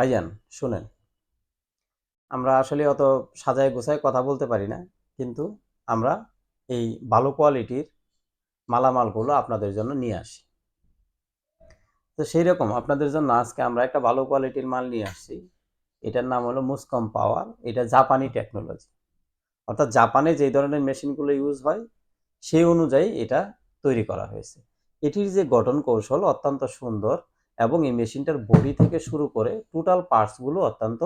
ভাইজান, শুনেন। আমরা আসলে অত সাজায় গোছায় কথা বলতে পারি না, কিন্তু আমরা এই ভালো কোয়ালিটির মালামালগুলো আপনাদের জন্য নিয়ে আসি। তো সেই রকম আপনাদের জন্য আজকে আমরা একটা ভালো কোয়ালিটির মাল নিয়ে আসছি। এটার নাম হলো মুসকম পাওয়ার, এটা জাপানি টেকনোলজি। অর্থাৎ জাপানে যে ধরনের মেশিনগুলো ইউজ হয়, সেই অনুযায়ী এটা তৈরি করা হয়েছে। এটির যে গঠন কৌশল অত্যন্ত সুন্দর এবং এই মেশিনটার বডি থেকে শুরু করে টোটাল পার্টসগুলো অত্যন্ত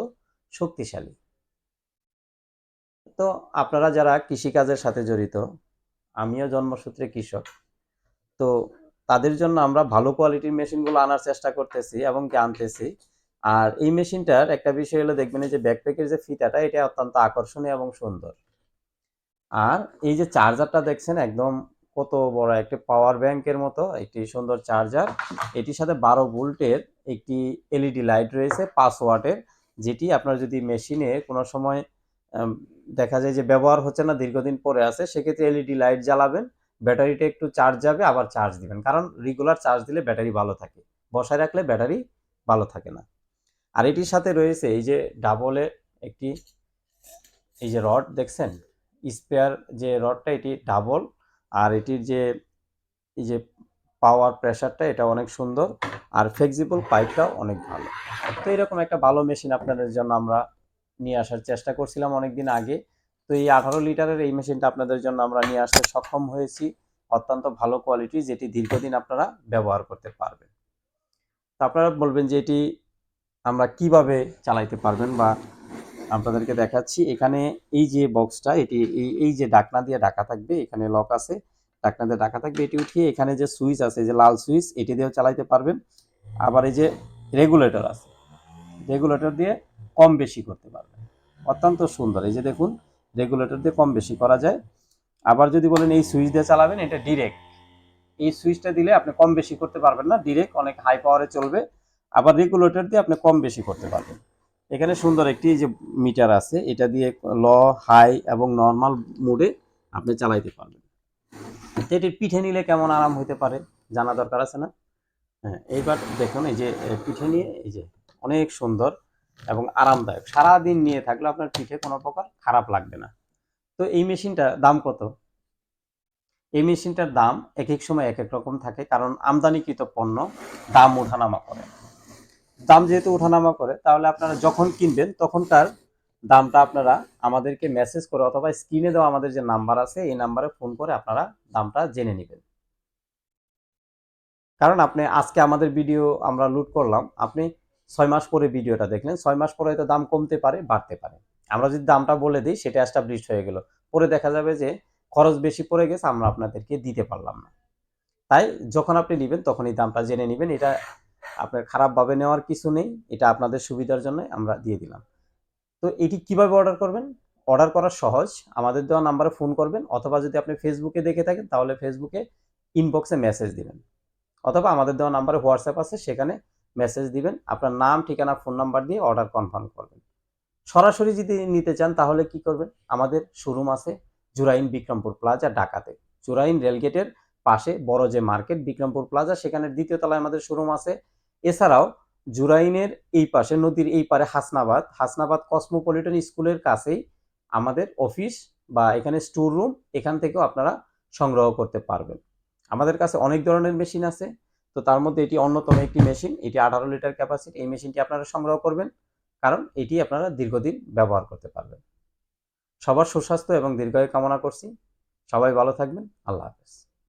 শক্তিশালী। তো আপনারা যারা কৃষিকাজের সাথে জড়িত, আমিও জন্মসূত্রে কৃষক, তো তাদের জন্য আমরা ভালো কোয়ালিটির মেশিনগুলো আনার চেষ্টা করতেছি এবং কি আনতেছি। আর এই মেশিনটার একটা বিষয় হলো দেখবেন এই যে ব্যাকপ্যাকের যে ফিতাটা, এটা অত্যন্ত আকর্ষণীয় এবং সুন্দর। আর এই যে চার্জারটা দেখছেন, একদম কত বড় একটি পাওয়ার ব্যাংকের মতো, একটি সুন্দর চার্জার এটির সাথে বারো ভোল্টের একটি এলইডি লাইট রয়েছে, পাঁচ ওয়াটের, যেটি আপনার যদি মেশিনে কোনো সময় দেখা যায় যে ব্যবহার হচ্ছে না, দীর্ঘদিন পরে আছে, সেক্ষেত্রে এলইডি লাইট জ্বালাবেন, ব্যাটারিটা একটু চার্জ যাবে, আবার চার্জ দিবেন। কারণ রেগুলার চার্জ দিলে ব্যাটারি ভালো থাকে, বসায় রাখলে ব্যাটারি ভালো থাকে না। আর এটির সাথে রয়েছে এই যে ডাবলে একটি, এই যে রড দেখছেন? স্পেয়ার যে রডটা এটি ডাবল আর এটির যে, এই যে পাওয়ার প্রেশারটা এটা অনেক সুন্দর। আর ফ্লেক্সিবল পাইপটাও অনেক ভালো। তো এরকম একটা ভালো মেশিন আপনাদের জন্য আমরা নিয়ে আসার চেষ্টা করছিলাম অনেকদিন আগে। তো এই আঠারো লিটারের এই মেশিনটা আপনাদের জন্য আমরা নিয়ে আসতে সক্ষম হয়েছি। অত্যন্ত ভালো কোয়ালিটি যেটি দীর্ঘদিন আপনারা ব্যবহার করতে পারবেন। তো আপনারা বলবেন যে এটি আমরা কীভাবে চালাইতে পারবেন বা আপনাদেরকে দেখাচ্ছি। এখানে এই যে বক্সটা এটি এই যে ডাকনা দিয়ে ঢাকা থাকবে, এখানে লক আছে। ডাকনা দিয়ে ঢাকা থাকবে, এটি উঠিয়ে এখানে যে সুইচ আছে যে লাল সুইচ এটি দিয়েও চালাইতে পারবেন। আবার এই যে রেগুলেটর আছে রেগুলেটর দিয়ে কম বেশি করতে পারবেন। অত্যন্ত সুন্দর। এই যে দেখুন রেগুলেটর দিয়ে কম বেশি করা যায়। আবার যদি বলেন এই সুইচ দিয়ে চালাবেন, এটা ডিরেক্ট এই সুইচটা দিলে আপনি কম বেশি করতে পারবেন না ডিরেক্ট অনেক হাই পাওয়ারে চলবে। আবার রেগুলেটর দিয়ে আপনি কম বেশি করতে পারবেন। এখানে সুন্দর একটি যে মিটার আছে, এটা দিয়ে ল, হাই এবং নর্মাল মোডে আপনি চালাইতে পারবেন। তো এটির পিঠে নিলে কেমন আরাম হইতে পারে জানা দরকার আছে না? হ্যাঁ এইবার দেখুন এই যে পিঠে নিয়ে এই যে অনেক সুন্দর এবং আরামদায়ক। সারাদিন নিয়ে থাকলে আপনার পিঠে কোনো প্রকার খারাপ লাগবে না। তো এই মেশিনটা দাম কত? এই মেশিনটার দাম এক এক সময় এক এক রকম থাকে, কারণ আমদানিকৃত পণ্য দাম ওঠানামা করে। দাম যেহেতু ওঠানামা করে, তাহলে আপনারা যখন কিনবেন তখন তার দামটা আপনারা আমাদেরকে মেসেজ করে অথবা স্ক্রিনে দেওয়া আমাদের যে নাম্বার আছে, এই নাম্বারে ফোন করে আপনারা দামটা জেনে নেবেন। কারণ আপনি আজকে আমাদের ভিডিও আমরা লুট করলাম, আপনি ছয় মাস পরে ভিডিওটা দেখলেন, ছয় মাস পরে হয়তো দাম কমতে পারে, বাড়তে পারে। আমরা যদি দামটা বলে দিই, সেটা এস্টাবলিশড হয়ে গেল। পরে দেখা যাবে যে খরচ বেশি পড়ে গেছে, আমরা আপনাদেরকে দিতে পারলাম না। তাই যখন আপনি নেবেন তখন এই দামটা জেনে নেবেন, এটা আপনার খারাপভাবে নেওয়ার কিছু নেই, এটা আপনাদের সুবিধার জন্য আমরা দিয়ে দিলাম। তো এটি কীভাবে অর্ডার করবেন? অর্ডার করা সহজ, আমাদের দেওয়া নাম্বারে ফোন করবেন, অথবা যদি আপনি ফেসবুকে দেখে থাকেন, তাহলে ফেসবুকে ইনবক্সে মেসেজ দিবেন। অথবা আমাদের দেওয়া নাম্বারে হোয়াটসঅ্যাপ আছে, সেখানে মেসেজ দিবেন, আপনার নাম, ঠিকানা ফোন নাম্বার দিয়ে অর্ডার কনফার্ম করবেন। সরাসরি যদি নিতে চান, তাহলে কি করবেন? আমাদের শোরুম আছে জুরাইন বিক্রমপুর প্লাজা ঢাকাতে। জুরাইন রেলগেটের পাশে বড় যে মার্কেট বিক্রমপুর প্লাজা সেখানে দ্বিতীয় তলায় আমাদের শোরুম আছে এছাড়াও জুরাইনের এই পাশে, নদীর এই পারে হাসনাবাদ। হাসনাবাদ কসমোপলিটন স্কুলের কাছেই আমাদের অফিস বা এখানে স্টোর রুম, এখান থেকেও আপনারা সংগ্রহ করতে পারবেন। আমাদের কাছে অনেক ধরনের মেশিন আছে, তো তার মধ্যে এটি অন্যতম একটি মেশিন। এটি আঠারো লিটার ক্যাপাসিটি, এই মেশিনটি আপনারা সংগ্রহ করবেন, কারণ এটি আপনারা দীর্ঘদিন ব্যবহার করতে পারবেন। সবার সুস্বাস্থ্য এবং দীর্ঘায়ু কামনা করছি। সবাই ভালো থাকবেন। আল্লাহ হাফেজ।